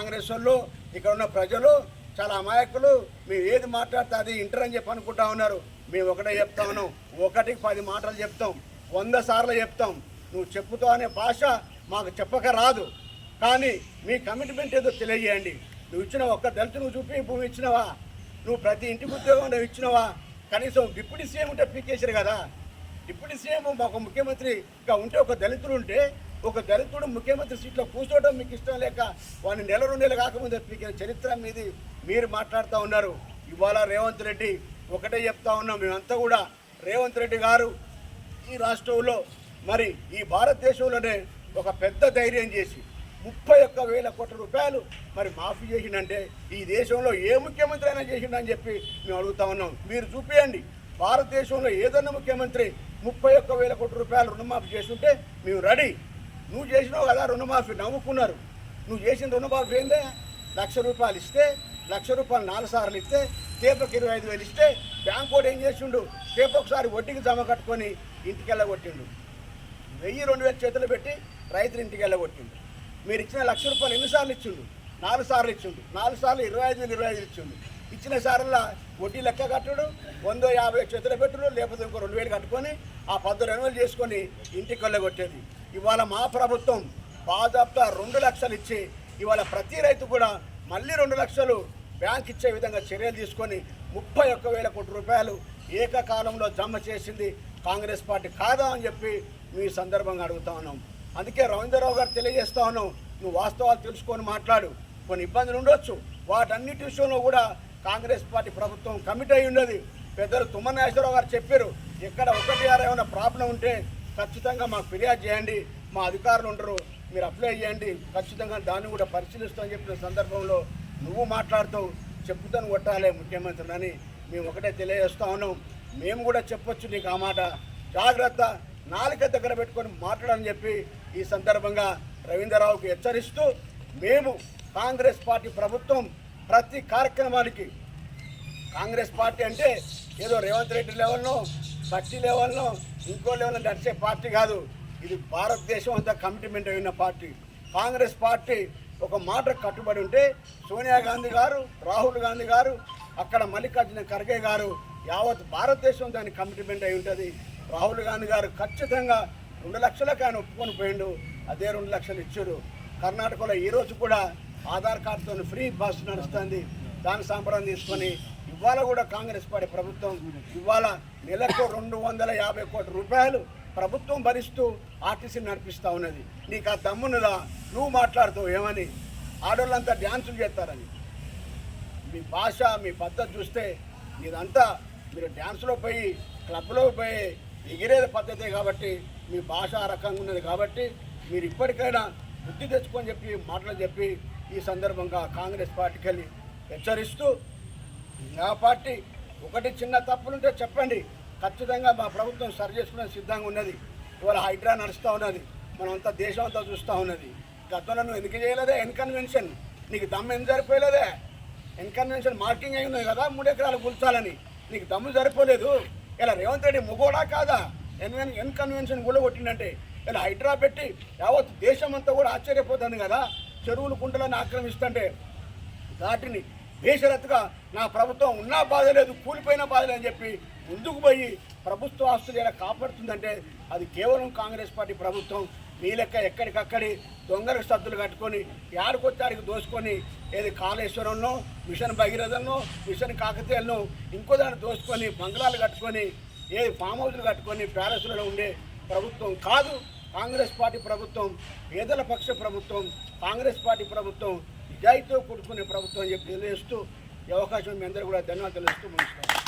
కాంగ్రెస్ వాళ్ళు ఇక్కడ ఉన్న ప్రజలు చాలా అమాయకులు మేము ఏది మాట్లాడితే అది ఇంటర్ అని చెప్పి అనుకుంటా ఉన్నారు. మేము ఒకటే చెప్తా ఉన్నాం. ఒకటికి పది మాటలు చెప్తాం. వంద సార్లు చెప్తాం. నువ్వు చెప్పుతావు అనే భాష మాకు చెప్పక రాదు. కానీ మీ కమిట్మెంట్ ఏదో తెలియజేయండి. నువ్వు ఇచ్చిన ఒక్క దళిత నువ్వు చూపి భూమి ఇచ్చినవా? నువ్వు ప్రతి ఇంటికి ఉద్యోగం నువ్వు ఇచ్చినవా? కనీసం డిప్యూటీ సీఎం ఉంటే పీకేసారు కదా. డిప్యూటీ సీఎం ముఖ్యమంత్రి ఇంకా ఉంటే ఒక దళితులు ఉంటే ఒక దళితుడు ముఖ్యమంత్రి సీట్లో కూర్చోవడం మీకు ఇష్టం లేక వాడిని నెల రెండు నెలలు కాకముందే పీకిన చరిత్ర మీది. మీరు మాట్లాడుతూ ఉన్నారు. ఇవాళ రేవంత్ రెడ్డి ఒకటే చెప్తా ఉన్నాం. మేమంతా కూడా రేవంత్ రెడ్డి గారు ఈ రాష్ట్రంలో మరి ఈ భారతదేశంలోనే ఒక పెద్ద ధైర్యం చేసి ముప్పై ఒక్క వేల కోట్ల రూపాయలు మరి మాఫీ చేసిండంటే ఈ దేశంలో ఏ ముఖ్యమంత్రి అయినా చేసిండని చెప్పి మేము అడుగుతా ఉన్నాం. మీరు చూపించండి భారతదేశంలో ఏదన్నా ముఖ్యమంత్రి ముప్పై ఒక్క వేల కోట్ల రూపాయలు రుణమాఫీ చేస్తుంటే మేము రెడీ. నువ్వు చేసినావు కదా రుణమాఫీ నవ్వుకున్నారు. నువ్వు చేసిన రుణమాఫీ ఏందే? లక్ష రూపాయలు ఇస్తే లక్ష రూపాయలు నాలుగు సార్లు ఇస్తే టేపకి ఇరవై ఐదు వేలు ఇస్తే బ్యాంక్ కూడా ఏం చేసిండు? టేపు ఒకసారి వడ్డీకి జమ కట్టుకొని ఇంటికి వెళ్ళగొట్టిండు వెయ్యి రెండు వేల చేతులు పెట్టి రైతులు ఇంటికి వెళ్ళగొట్టిండు మీరు ఇచ్చిన లక్ష రూపాయలు ఎన్నిసార్లు ఇచ్చిండు? నాలుగు సార్లు ఇచ్చిండు. నాలుగు సార్లు ఇరవై ఐదు వేలు ఇరవై ఐదు ఇచ్చిండు. ఇచ్చిన సార్ల వడ్డీ లెక్క కట్టడం వందో యాభై చేతులు పెట్టుడు లేకపోతే ఇంకో రెండు వేలు కట్టుకొని ఆ పద్దు రెన్యువల్ చేసుకొని ఇంటికి వెళ్ళగొట్టేది ఇవాళ మా ప్రభుత్వం బాధాప్తా రెండు లక్షలు ఇచ్చి ఇవాళ ప్రతి రైతు కూడా మళ్ళీ రెండు లక్షలు బ్యాంక్ ఇచ్చే విధంగా చర్యలు తీసుకొని ముప్పై ఒక్క వేల కోటి రూపాయలు ఏకకాలంలో జమ చేసింది కాంగ్రెస్ పార్టీ కాదా అని చెప్పి మీ సందర్భంగా అడుగుతా ఉన్నాం. అందుకే రవీంద్రరావు గారు తెలియజేస్తా ఉన్నాం నువ్వు వాస్తవాలు తెలుసుకొని మాట్లాడు. కొన్ని ఇబ్బందులు ఉండొచ్చు. వాటన్నిటి విషయంలో కూడా కాంగ్రెస్ పార్టీ ప్రభుత్వం కమిట్ అయి ఉన్నది. పెద్దలు తుమ్మనాగేశ్వరరావు గారు చెప్పారు ఎక్కడ ఒకటి ఆరు ఏమైనా ప్రాబ్లం ఉంటే ఖచ్చితంగా మాకు ఫిర్యాదు చేయండి. మా అధికారులు ఉండరు. మీరు అప్లై చేయండి. ఖచ్చితంగా దాన్ని కూడా పరిశీలిస్తామని చెప్పిన సందర్భంలో నువ్వు మాట్లాడుతూ చెప్పుతాను కొట్టాలే ముఖ్యమంత్రిని అని మేము ఒకటే తెలియజేస్తా ఉన్నాం. మేము కూడా చెప్పొచ్చు నీకు ఆ మాట. జాగ్రత్త. నాలుక దగ్గర పెట్టుకొని మాట్లాడని చెప్పి ఈ సందర్భంగా రవీంద్రరావుకి హెచ్చరిస్తూ మేము కాంగ్రెస్ పార్టీ ప్రభుత్వం ప్రతి కార్యక్రమానికి కాంగ్రెస్ పార్టీ అంటే ఏదో రేవంత్ రెడ్డి లెవెల్లో బట్టి లెవెల్లో ఇంకో లెవెల్లో నడిచే పార్టీ కాదు. ఇది భారతదేశం అంతా కమిట్మెంట్ అయిన పార్టీ. కాంగ్రెస్ పార్టీ ఒక మాట కట్టుబడి ఉంటే సోనియా గాంధీ గారు రాహుల్ గాంధీ గారు అక్కడ మల్లికార్జున ఖర్గే గారు యావత్ భారతదేశం దానికి కమిట్మెంట్ అయి ఉంటుంది. రాహుల్ గాంధీ గారు ఖచ్చితంగా రెండు లక్షలకు ఆయన ఒప్పుకొని పోయిండు. అదే రెండు లక్షలు ఇచ్చారు. కర్ణాటకలో ఈరోజు కూడా ఆధార్ కార్డుతో ఫ్రీ బస్ నడుస్తుంది. దాని సంబరం తీసుకొని ఇవాళ కూడా కాంగ్రెస్ పార్టీ ప్రభుత్వం ఇవాళ నెలకు రెండు వందల యాభై కోట్ల రూపాయలు ప్రభుత్వం భరిస్తూ ఆర్టీసీ నడిపిస్తూ ఉన్నది. నీకు ఆ దమ్మున్నదా నువ్వు మాట్లాడుతావు ఏమని? ఆడవాళ్ళంతా డ్యాన్సులు చేస్తారని. మీ భాష మీ పద్ధతి చూస్తే ఇదంతా మీరు డ్యాన్స్లో పోయి క్లబ్లో పోయి ఎగిరేది పద్ధతే కాబట్టి మీ భాష రకంగా ఉన్నది కాబట్టి మీరు ఇప్పటికైనా బుద్ధి తెచ్చుకొని చెప్పి మాటలు చెప్పి ఈ సందర్భంగా కాంగ్రెస్ పార్టీకి వెళ్ళి హెచ్చరిస్తూ నా పార్టీ ఒకటి చిన్న తప్పులుంటే చెప్పండి. ఖచ్చితంగా మా ప్రభుత్వం సరి చేసుకునే సిద్ధంగా ఉన్నది. ఇవాళ హైడ్రా నడుస్తూ ఉన్నది. మనమంతా దేశం అంతా చూస్తూ ఉన్నది. గతంలో నువ్వు ఎందుకు చేయలేదే? ఎన్కన్వెన్షన్ నీకు దమ్ము ఎందుకు సరిపోయలేదే ఎన్కన్వెన్షన్ మార్కింగ్ అయి ఉన్నది కదా మూడు ఎకరాలు కూల్చాలని. నీకు దమ్ము సరిపోలేదు. ఇలా రేవంత్ రెడ్డి మొగోడా కాదా? ఎన్వెన్ ఎన్కన్వెన్షన్ కూడా ఇలా హైడ్రా పెట్టి యావత్ దేశం అంతా కూడా ఆశ్చర్యపోతుంది కదా. చెరువులు కుంటలను ఆక్రమిస్తుంటే వాటిని బేషరత్తుగా నా ప్రభుత్వం ఉన్నా బాధ లేదు కూలిపోయినా బాధ లేదని చెప్పి ముందుకు పోయి ప్రభుత్వ ఆస్తులు ఎలా కాపాడుతుందంటే అది కేవలం కాంగ్రెస్ పార్టీ ప్రభుత్వం. మీ లెక్క ఎక్కడికక్కడి దొంగలకు సద్దులు కట్టుకొని యాడికొచ్చాడికి దోసుకొని ఏది కాళేశ్వరంలో మిషన్ భగీరథంలో మిషన్ కాకతీయలను ఇంకో దాన్ని దోసుకొని బంగ్లాలు కట్టుకొని ఏది ఫామ్ హౌస్లు కట్టుకొని ప్యాలెస్లలో ఉండే ప్రభుత్వం కాదు కాంగ్రెస్ పార్టీ ప్రభుత్వం పేదల పక్ష ప్రభుత్వం కాంగ్రెస్ పార్టీ ప్రభుత్వం నిజాయితీతో కూడుకునే ప్రభుత్వం అని చెప్పి తెలియజేస్తూ ఈ అవకాశం మీ అందరూ కూడా ధన్యవాదాలు తెలుస్తూ ముగిస్తాను